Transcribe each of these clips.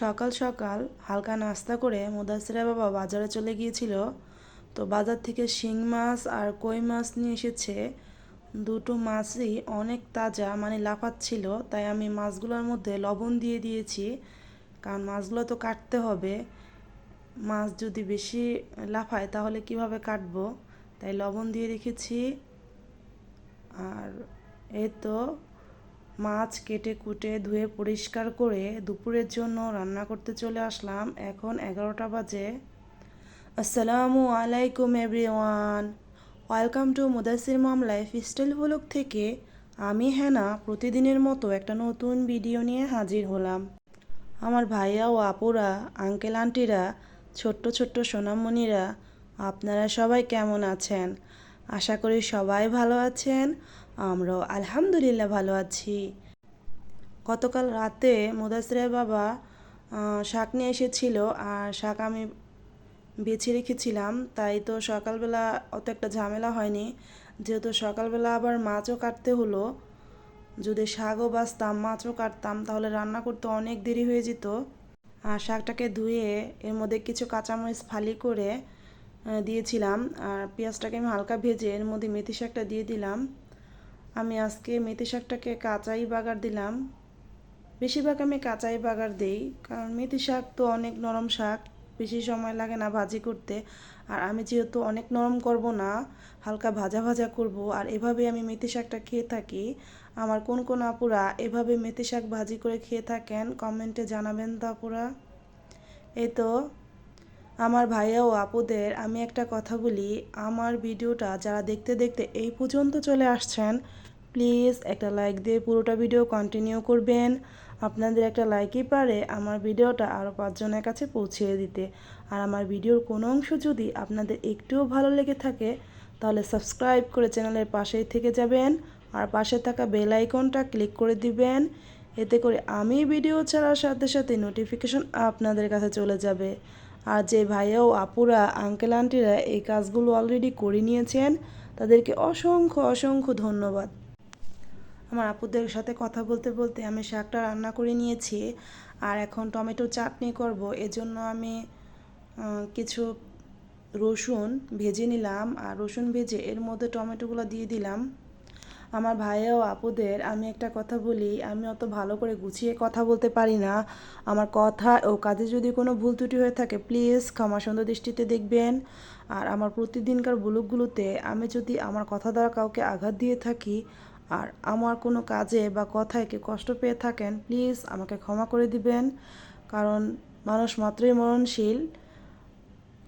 সকাল সকাল হালকা নাস্তা করে মুদাসিরা বাবা বাজারে চলে গিয়েছিল। তো বাজার থেকে শিং মাছ আর কই মাছ নিয়ে এসেছে। দুটো মাছই অনেক তাজা মানে লাফাচ্ছিল। তাই আমি মাছগুলোর মধ্যে লবণ দিয়ে দিয়েছি, কারণ মাছগুলো তো কাটতে হবে। মাছ যদি বেশি লাফায় তাহলে কীভাবে কাটবো? তাই লবণ দিয়ে রেখেছি। আর এই তো মাছ কেটে কুটে ধুয়ে পরিষ্কার করে দুপুরের জন্য রান্না করতে চলে আসলাম। এখন এগারোটা বাজে। আসসালামু আলাইকুম, everyone. Welcome to Mudasir mom lifestyle blog থেকে আমি হেনা। প্রতিদিনের মতো একটা নতুন ভিডিও নিয়ে হাজির হলাম। আমার ভাইয়া ও আপুরা, আঙ্কেল আন্টিরা, ছোট্ট ছোট্ট সোনামণিরা, আপনারা সবাই কেমন আছেন? আশা করি সবাই ভালো আছেন। আমরাও আলহামদুলিল্লাহ ভালো আছি। গতকাল রাতে মুদাসিরের বাবা শাক নিয়ে এসেছিল আর শাক আমি বেছে রেখেছিলাম, তাই তো সকালবেলা অত একটা ঝামেলা হয়নি। যেহেতু সকালবেলা আবার মাছও কাটতে হলো, যদি শাকও বাছতাম মাছও কাটতাম, তাহলে রান্না করতে অনেক দেরি হয়ে যেত। আর শাকটাকে ধুয়ে এর মধ্যে কিছু কাঁচামরিচ ফালি করে দিয়েছিলাম। আর পেঁয়াজটাকে আমি হালকা ভেজে এর মধ্যে মেথি শাকটা দিয়ে দিলাম। আমি আজকে মেথি শাকটাকে কাঁচাই বাগার দিলাম। বেশিরভাগ আমি কাঁচাই বাগার দেই, কারণ মেথি শাক তো অনেক নরম শাক, বেশি সময় লাগে না ভাজি করতে। আর আমি যেহেতু অনেক নরম করব না, হালকা ভাজা ভাজা করব, আর এভাবে আমি মেথি শাকটা খেয়ে থাকি। আমার কোন কোন আপুরা এভাবে মেথি শাক ভাজি করে খেয়ে থাকেন, কমেন্টে জানাবেন তো আপুরা। এই তো আমার ভাইয়া ও আপুদের আমি একটা কথা বলি, আমার ভিডিওটা যারা দেখতে দেখতে এই পর্যন্ত চলে আসছেন, প্লিজ একটা লাইক দিয়ে পুরোটা ভিডিও কন্টিনিউ করবেন। আপনাদের একটা লাইকই পারে আমার ভিডিওটা আরও পাঁচজনের কাছে পৌঁছিয়ে দিতে। আর আমার ভিডিওর কোনো অংশ যদি আপনাদের একটুও ভালো লেগে থাকে, তাহলে সাবস্ক্রাইব করে চ্যানেলের পাশেই থেকে যাবেন আর পাশে থাকা বেল আইকনটা ক্লিক করে দিবেন। এতে করে আমি ভিডিও ছাড়ার সাথে সাথে নোটিফিকেশন আপনাদের কাছে চলে যাবে। আর যে ভাইয়া ও আপুরা আঙ্কেল আন্টিরা এই কাজগুলো অলরেডি করে নিয়েছেন, তাদেরকে অসংখ্য অসংখ্য ধন্যবাদ। আমার আপুদের সাথে কথা বলতে বলতে আমি শাকটা রান্না করে নিয়েছি, আর এখন টমেটো চাটনি করব। এজন্য আমি কিছু রসুন ভেজে নিলাম, আর রসুন ভেজে এর মধ্যে টমেটোগুলো দিয়ে দিলাম। আমার ভাইয়া ও আপুদের আমি একটা কথা বলি, আমি অত ভালো করে গুছিয়ে কথা বলতে পারি না। আমার কথা ও কাজে যদি কোনো ভুল ত্রুটি হয়ে থাকে প্লিজ ক্ষমা সুন্দর দৃষ্টিতে দেখবেন। আর আমার প্রতিদিনকার ব্লগগুলোতে আমি যদি আমার কথা দ্বারা কাউকে আঘাত দিয়ে থাকি আর আমার কোনো কাজে বা কথায় কেউ কষ্ট পেয়ে থাকেন প্লিজ আমাকে ক্ষমা করে দিবেন। কারণ মানুষ মাত্রই মরণশীল।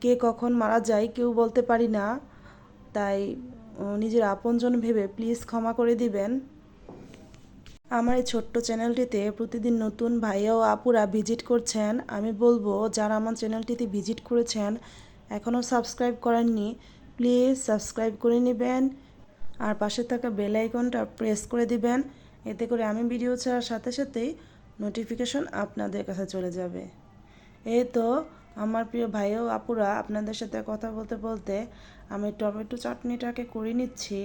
কে কখন মারা যায় কেউ বলতে পারি না। তাই নিজের আপনজন ভেবে প্লিজ ক্ষমা করে দিবেন। আমার এই ছোট্ট চ্যানেলটিতে প্রতিদিন নতুন ভাইয়া ও আপুরা ভিজিট করছেন। আমি বলব, যারা আমার চ্যানেলটিতে ভিজিট করেছেন, এখনও সাবস্ক্রাইব করেননি, প্লিজ সাবস্ক্রাইব করে নেবেন। আর পাশে থাকা বেল আইকনটা প্রেস করে দিবেন। এতে করে আমি ভিডিও ছাড়ার সাথে সাথেই নোটিফিকেশন আপনাদের কাছে চলে যাবে। এই তো আমার প্রিয় ভাই ও আপুরা, আপনাদের সাথে কথা বলতে বলতে আমি টমেটো চাটনিটাকে করে নিচ্ছি।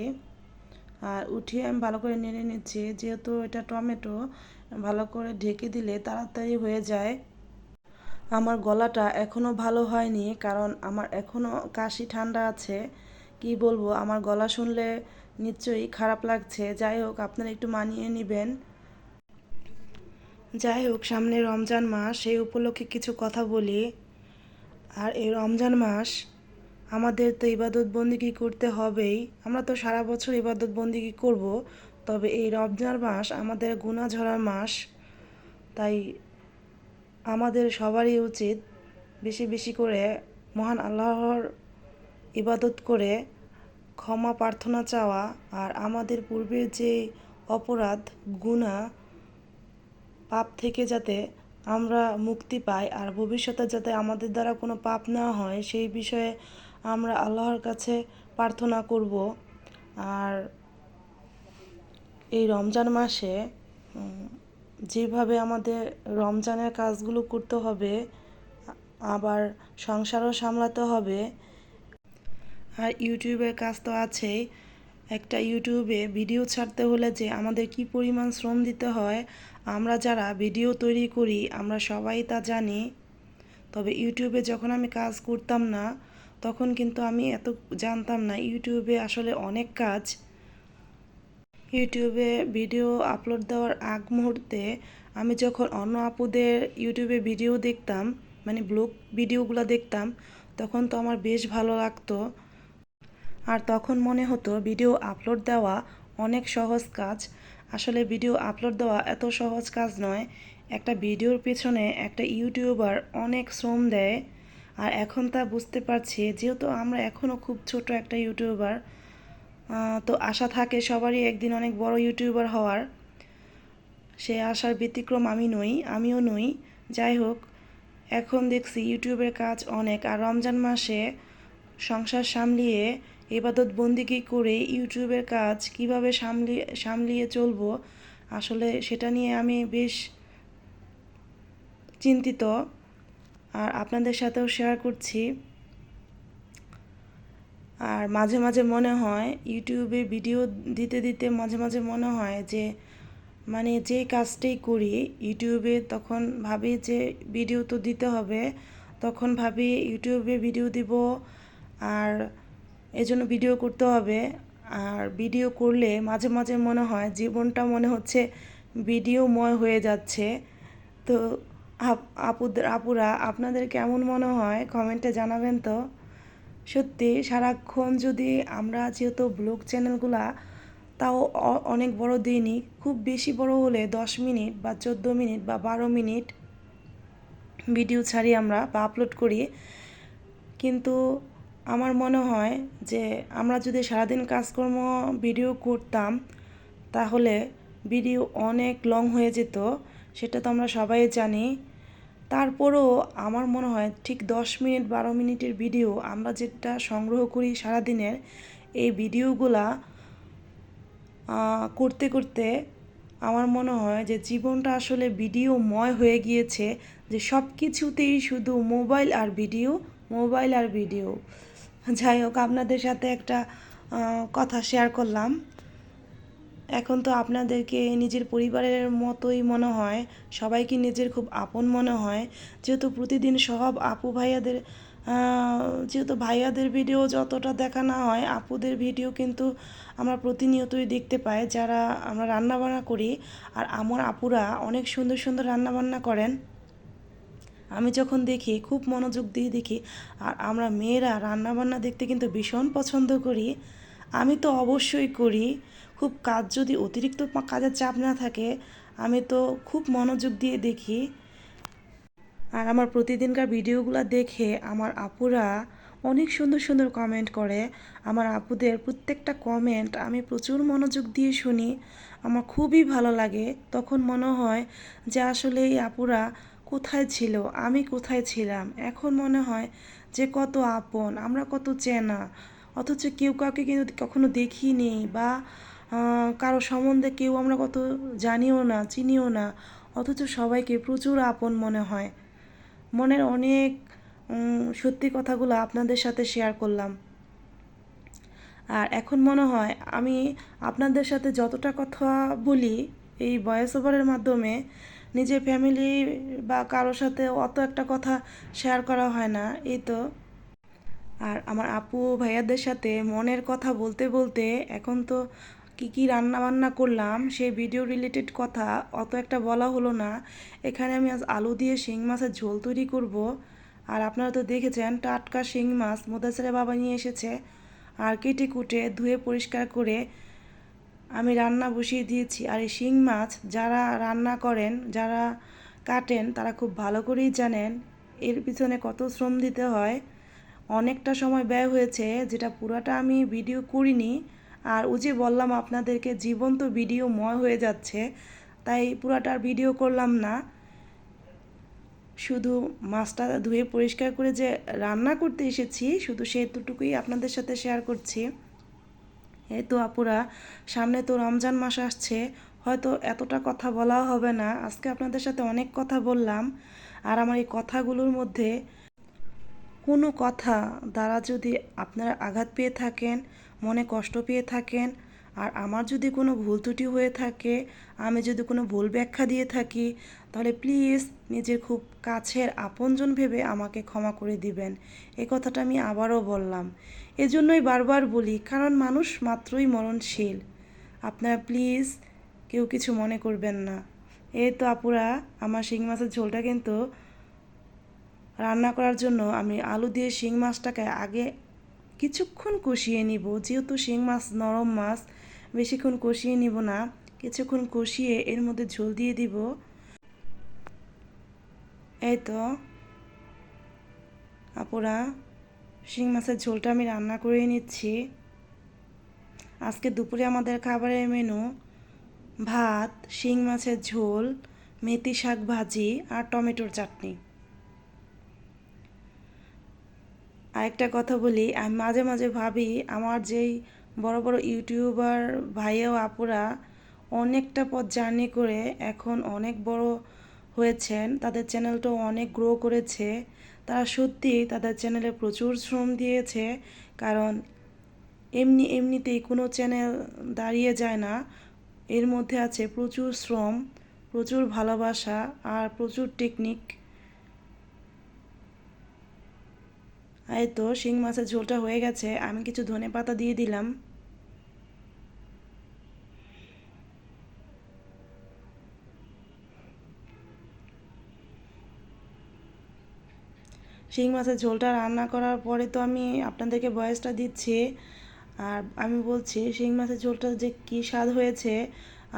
আর উঠিয়ে আমি ভালো করে নেড়ে নিচ্ছি। যেহেতু এটা টমেটো, ভালো করে ঢেকে দিলে তাড়াতাড়ি হয়ে যায়। আমার গলাটা এখনও ভালো হয়নি, কারণ আমার এখনও কাশি ঠান্ডা আছে। কি বলব, আমার গলা শুনলে নিশ্চয়ই খারাপ লাগছে। যাই হোক, আপনারা একটু মানিয়ে নেবেন। যাই হোক, সামনে রমজান মাস, সেই উপলক্ষে কিছু কথা বলি। আর এই রমজান মাস, আমাদের তো ইবাদত বন্দিগি করতে হবেই? আমরা তো সারা বছর ইবাদত বন্দিগি করব? তবে এই রমজান মাস আমাদের গুণা ঝরার মাস। তাই আমাদের সবারই উচিত বেশি বেশি করে মহান আল্লাহর ইবাদত করে ক্ষমা প্রার্থনা চাওয়া আর আমাদের পূর্বের যে অপরাধ গুণা পাপ থেকে যাতে আমরা মুক্তি পাই আর ভবিষ্যতে যাতে আমাদের দ্বারা কোনো পাপ না হয়, সেই বিষয়ে আমরা আল্লাহর কাছে প্রার্থনা করব। আর এই রমজান মাসে যেভাবে আমাদের রমজানের কাজগুলো করতে হবে, আবার সংসারও সামলাতে হবে। আর ইউটিউবের কাজ তো আছেই। একটা ইউটিউবে ভিডিও ছাড়তে হলে যে আমাদের কি পরিমাণ শ্রম দিতে হয়, আমরা যারা ভিডিও তৈরি করি, আমরা সবাই তা জানি। তবে ইউটিউবে যখন আমি কাজ করতাম না, তখন কিন্তু আমি এত জানতাম না ইউটিউবে আসলে অনেক কাজ। ইউটিউবে ভিডিও আপলোড দেওয়ার আগ মুহূর্তে আমি যখন অন্য আপুদের ইউটিউবে ভিডিও দেখতাম মানে ব্লগ ভিডিওগুলো দেখতাম, তখন তো আমার বেশ ভালো লাগতো। আর তখন মনে হতো ভিডিও আপলোড দেওয়া অনেক সহজ কাজ। আসলে ভিডিও আপলোড দেওয়া এত সহজ কাজ নয়। একটা ভিডিওর পেছনে একটা ইউটিউবার অনেক শ্রম দেয়। আর এখন তা বুঝতে পারছি, যেহেতু আমরা এখনও খুব ছোট একটা ইউটিউবার তো আশা থাকে সবারই একদিন অনেক বড় ইউটিউবার হওয়ার। সে আশার ব্যতিক্রম আমি নই, আমিও নই। যাই হোক, এখন দেখছি ইউটিউবের কাজ অনেক। আর রমজান মাসে সংসার সামলিয়ে এবাদত বন্দিগি করে ইউটিউবের কাজ কীভাবে সামলিয়ে সামলিয়ে চলবো, আসলে সেটা নিয়ে আমি বেশ চিন্তিত। আর আপনাদের সাথেও শেয়ার করছি। আর মাঝে মাঝে মনে হয়, ইউটিউবে ভিডিও দিতে দিতে মাঝে মাঝে মনে হয় যে মানে যে কাজটাই করি, ইউটিউবে তখন ভাবি যে ভিডিও তো দিতে হবে, তখন ভাবি ইউটিউবে ভিডিও দিব। আর এজন্য ভিডিও করতে হবে। আর ভিডিও করলে মাঝে মাঝে মনে হয় জীবনটা মনে হচ্ছে ভিডিওময় হয়ে যাচ্ছে। তো আপ- আপুদের আপুরা, আপনাদের কেমন মনে হয়? কমেন্টে জানাবেন তো। সত্যি, সারাক্ষণ যদি আমরা যেহেতু ব্লগ চ্যানেলগুলা তাও অনেক বড় দিইনি খুব বেশি বড় হলে দশ মিনিট বা চোদ্দ মিনিট বা বারো মিনিট ভিডিও ছাড়ি আমরা বা আপলোড করি। কিন্তু আমার মনে হয় যে আমরা যদি সারাদিন কাজকর্ম ভিডিও করতাম, তাহলে ভিডিও অনেক লং হয়ে যেত, সেটা তো আমরা সবাই জানি। তারপরও আমার মনে হয় ঠিক দশ মিনিট বারো মিনিটের ভিডিও আমরা যেটা সংগ্রহ করি সারাদিনের, এই ভিডিওগুলা করতে করতে আমার মনে হয় যে জীবনটা আসলে ভিডিওময় হয়ে গিয়েছে, যে সব কিছুতেই শুধু মোবাইল আর ভিডিও, মোবাইল আর ভিডিও। যাই হোক, আপনাদের সাথে একটা কথা শেয়ার করলাম। এখন তো আপনাদেরকে নিজের পরিবারের মতোই মনে হয়, সবাইকে নিজের খুব আপন মনে হয়। যেহেতু প্রতিদিন সব আপু ভাইয়াদের যেহেতু ভাইয়াদের ভিডিও যতটা দেখা না হয়, আপুদের ভিডিও কিন্তু আমরা প্রতিনিয়তই দেখতে পাই। যারা আমরা রান্নাবান্না করি, আর আমার আপুরা অনেক সুন্দর সুন্দর রান্নাবান্না করেন। আমি যখন দেখি, খুব মনোযোগ দিয়ে দেখি, আর আমরা মেয়েরা রান্নাবান্না দেখতে কিন্তু ভীষণ পছন্দ করি। আমি তো অবশ্যই করি। খুব কাজ যদি অতিরিক্ত কাজের চাপ না থাকে, আমি তো খুব মনোযোগ দিয়ে দেখি। আর আমার প্রতিদিনকার ভিডিওগুলো দেখে আমার আপুরা অনেক সুন্দর সুন্দর কমেন্ট করে। আমার আপুদের প্রত্যেকটা কমেন্ট আমি প্রচুর মনোযোগ দিয়ে শুনি। আমার খুবই ভালো লাগে। তখন মনে হয় যে আসলে এই আপুরা কোথায় ছিল? আমি কোথায় ছিলাম? এখন মনে হয় যে কত আপন, আমরা কত চেনা। অথচ কেউ কাউকে কিন্তু কখনো দেখিনি বা কারও সম্বন্ধে কেউ আমরা কত জানিও না, চিনিও না। অথচ সবাইকে প্রচুর আপন মনে হয়। মনের অনেক সত্যি কথাগুলো আপনাদের সাথে শেয়ার করলাম। আর এখন মনে হয় আমি আপনাদের সাথে যতটা কথা বলি এই ভয়েস ওভারের মাধ্যমে নিজের ফ্যামিলি বা কারোর সাথে অত একটা কথা শেয়ার করা হয় না, এই তো। আর আমার আপু ভাইয়াদের সাথে মনের কথা বলতে বলতে এখন তো কি কি রান্না বান্না করলাম, সেই ভিডিও রিলেটেড কথা অত একটা বলা হলো না। এখানে আমি আজ আলু দিয়ে শিং মাছের ঝোল তৈরি করব। আর আপনারা তো দেখেছেন টাটকা শিং মাছ মোদাসেরা বাবা নিয়ে এসেছে। আর কেটে কুটে ধুয়ে পরিষ্কার করে আমি রান্না বসিয়ে দিয়েছি। আর এই শিং মাছ যারা রান্না করেন, যারা কাটেন, তারা খুব ভালো করেই জানেন এর পিছনে কত শ্রম দিতে হয়। অনেকটা সময় ব্যয় হয়েছে, যেটা পুরাটা আমি ভিডিও করিনি। আর ও যে বললাম আপনাদেরকে, জীবন্ত ভিডিও ময় হয়ে যাচ্ছে, তাই পুরাটার ভিডিও করলাম না। শুধু মাছটা ধুয়ে পরিষ্কার করে যে রান্না করতে এসেছি, শুধু সেতুটুকুই আপনাদের সাথে শেয়ার করছি। এই তো আপুরা, সামনে তো রমজান মাস আসছে, হয়তো এতটা কথা বলাও হবে না। আজকে আপনাদের সাথে অনেক কথা বললাম, আর আমার এই কথাগুলোর মধ্যে কোনো কথা দ্বারা যদি আপনারা আঘাত পেয়ে থাকেন, মনে কষ্ট পেয়ে থাকেন আর আমার যদি কোনো ভুল ত্রুটি হয়ে থাকে, আমি যদি কোনো ভুল ব্যাখ্যা দিয়ে থাকি, তাহলে প্লিজ নিজের খুব কাছের আপনজন ভেবে আমাকে ক্ষমা করে দিবেন। এই কথাটা আমি আবারও বললাম। এজন্যই বারবার বলি, কারণ মানুষ মাত্রই মরণশীল। আপনারা প্লিজ কেউ কিছু মনে করবেন না। এই তো আপুরা, আমার শিং মাছের ঝোলটা কিন্তু রান্না করার জন্য আমি আলু দিয়ে শিং মাছটাকে আগে কিছুক্ষণ কষিয়ে নিব। যেহেতু শিং মাছ নরম মাছ বেশিক্ষণ কষিয়ে নিব না, কিছুক্ষণ কষিয়ে এর মধ্যে ঝোল দিয়ে দিব। এই তো, আপুরা, শিং মাছের ঝোলটা আমি রান্না করে নিচ্ছি। আজকে দুপুরে আমাদের খাবারের মেনু, ভাত, শিং মাছের ঝোল, মেথি শাক ভাজি আর টমেটোর চাটনি। আরেকটা কথা বলি, আমি মাঝে মাঝে ভাবি, আমার যেই বড় বড় ইউটিউবার ভাইয়া আপুরা অনেকটা পথ জার্নি করে এখন অনেক বড় হয়েছেন। তাদের চ্যানেলটাও অনেক গ্রো করেছে। তারা সত্যি তাদের চ্যানেলে প্রচুর শ্রম দিয়েছে। কারণ এমনি এমনিতেই কোনো চ্যানেল দাঁড়িয়ে যায় না। এর মধ্যে আছে প্রচুর শ্রম, প্রচুর ভালোবাসা আর প্রচুর টেকনিক। এই তো, শিং মাছের ঝোলটা হয়ে গেছে, আমি কিছু ধনে পাতা দিয়ে দিলাম। শিং মাছের ঝোলটা রান্না করার পরে তো আমি আপনাদেরকে বয়সটা দিচ্ছি, আর আমি বলছি, শিং মাছের ঝোলটা যে কী স্বাদ হয়েছে,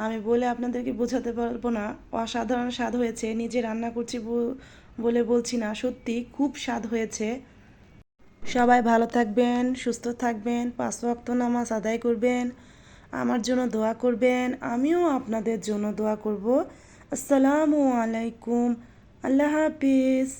আমি বলে আপনাদেরকে বোঝাতে পারব না। অসাধারণ স্বাদ হয়েছে, নিজে রান্না করছি বলে বলছি না, সত্যি খুব স্বাদ হয়েছে। সবাই ভালো থাকবেন, সুস্থ থাকবেন, পাঁচ ওয়াক্ত নামাজ আদায় করবেন, আমার জন্য দোয়া করবেন, আমিও আপনাদের জন্য দোয়া করব। আসসালামু আলাইকুম, আল্লাহ হাফিজ।